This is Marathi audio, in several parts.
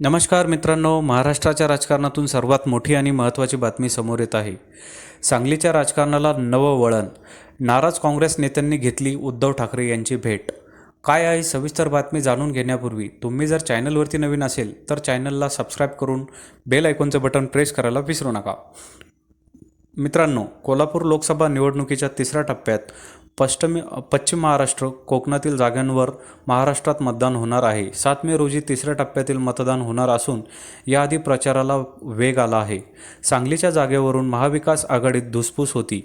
नमस्कार मित्रांनो महाराष्ट्राच्या राजकारणातून सर्वात मोठी आणि महत्त्वाची बातमी समोर येत आहे. सांगलीच्या राजकारणाला नवं वळण. नाराज काँग्रेस नेत्यांनी घेतली उद्धव ठाकरे यांची भेट. काय आहे सविस्तर बातमी जाणून घेण्यापूर्वी तुम्ही जर चॅनलवरती नवीन असेल तर चॅनलला सबस्क्राईब करून बेल आयकॉनचं बटन प्रेस करायला विसरू नका. मित्रांनो कोल्हापूर लोकसभा निवडणुकीच्या तिसऱ्या टप्प्यात पश्चिमी पश्चिम महाराष्ट्र कोकणातील जागांवर महाराष्ट्रात मतदान होणार आहे. सात मे रोजी तिसऱ्या टप्प्यातील मतदान होणार असून याआधी प्रचाराला वेग आला आहे. सांगलीच्या जागेवरून महाविकास आघाडीत धुसफूस होती.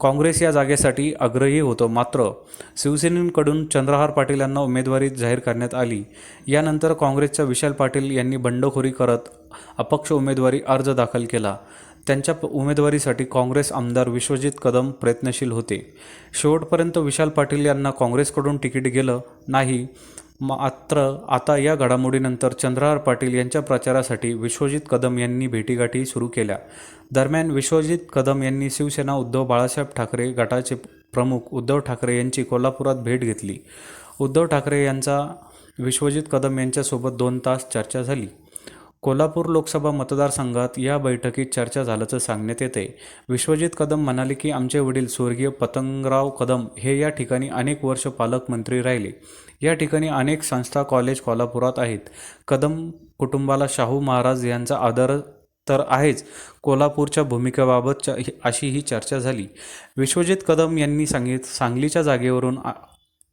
काँग्रेस या जागेसाठी आग्रही होतं. मात्र शिवसेनेकडून चंद्रहार पाटील यांना उमेदवारी जाहीर करण्यात आली. यानंतर काँग्रेसच्या विशाल पाटील यांनी बंडखोरी करत अपक्ष उमेदवारी अर्ज दाखल केला. त्यांच्या उमेदवारीसाठी काँग्रेस आमदार विश्वजित कदम प्रयत्नशील होते. शेवटपर्यंत विशाल पाटील यांना काँग्रेसकडून तिकीट गेलं नाही. मात्र आता या घडामोडीनंतर चंद्रहार पाटील यांच्या प्रचारासाठी विश्वजित कदम यांनी भेटीगाठी सुरू केल्या. दरम्यान विश्वजित कदम यांनी शिवसेना उद्धव बाळासाहेब ठाकरे गटाचे प्रमुख उद्धव ठाकरे यांची कोल्हापुरात भेट घेतली. उद्धव ठाकरे यांचा विश्वजित कदम यांच्यासोबत दोन तास चर्चा झाली. कोल्हापूर लोकसभा मतदारसंघात या बैठकीत चर्चा झाल्याचं सांगण्यात येते. विश्वजित कदम म्हणाले की आमचे वडील स्वर्गीय पतंगराव कदम हे या ठिकाणी अनेक वर्ष पालकमंत्री राहिले. या ठिकाणी अनेक संस्था कॉलेज कोल्हापुरात आहेत. कदम कुटुंबाला शाहू महाराज यांचा आदर तर आहेच. कोल्हापूरच्या भूमिकेबाबत च- अशी ही चर्चा झाली. विश्वजित कदम यांनी सांगित सांगलीच्या जागेवरून आ-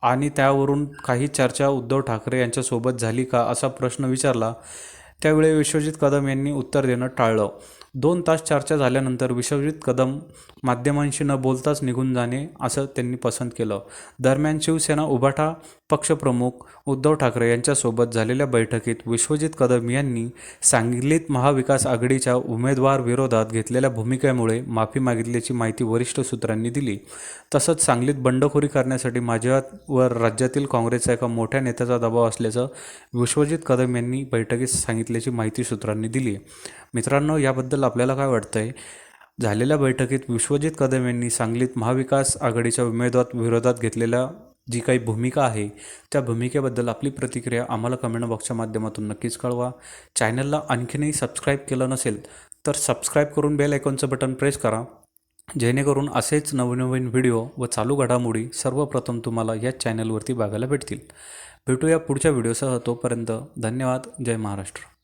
आणि त्यावरून काही चर्चा उद्धव ठाकरे यांच्यासोबत झाली का असा प्रश्न विचारला. त्यावेळी विश्वजित कदम यांनी उत्तर देणं टाळलं. दोन तास चर्चा झाल्यानंतर विश्वजित कदम माध्यमांशी न बोलताच निघून जाणे असं त्यांनी पसंत केलं. दरम्यान शिवसेना उभाठा पक्षप्रमुख उद्धव ठाकरे यांच्यासोबत झालेल्या बैठकीत विश्वजित कदम यांनी सांगलीत महाविकास आघाडीच्या उमेदवार विरोधात घेतलेल्या भूमिकेमुळे माफी मागितल्याची माहिती वरिष्ठ सूत्रांनी दिली. तसंच सांगलीत बंडखोरी करण्यासाठी माझ्यावर राज्यातील काँग्रेसच्या एका मोठ्या नेत्याचा दबाव असल्याचं विश्वजित कदम यांनी बैठकीत सांगितलं. असल्याची माहिती सूत्रांनी दिली मित्रांनो याबद्दल आपल्याला काय वाटतंय? झालेल्या बैठकीत विश्वजित कदम यांनी सांगलीत महाविकास आघाडीच्या उमेदवार विरोधात घेतलेल्या जी काही भूमिका आहे त्या भूमिकेबद्दल आपली प्रतिक्रिया आम्हाला कमेंट बॉक्सच्या माध्यमातून नक्कीच कळवा. चॅनलला आणखीनही सबस्क्राईब केलं नसेल तर सबस्क्राईब करून बेल आयकॉनचं बटन प्रेस करा. जेणेकरून असेच नवनवीन व्हिडिओ व चालू घडामोडी सर्वप्रथम तुम्हाला या चॅनलवरती बघायला भेटतील. भेटूया पुढच्या व्हिडिओसह तोपर्यंत धन्यवाद. जय महाराष्ट्र.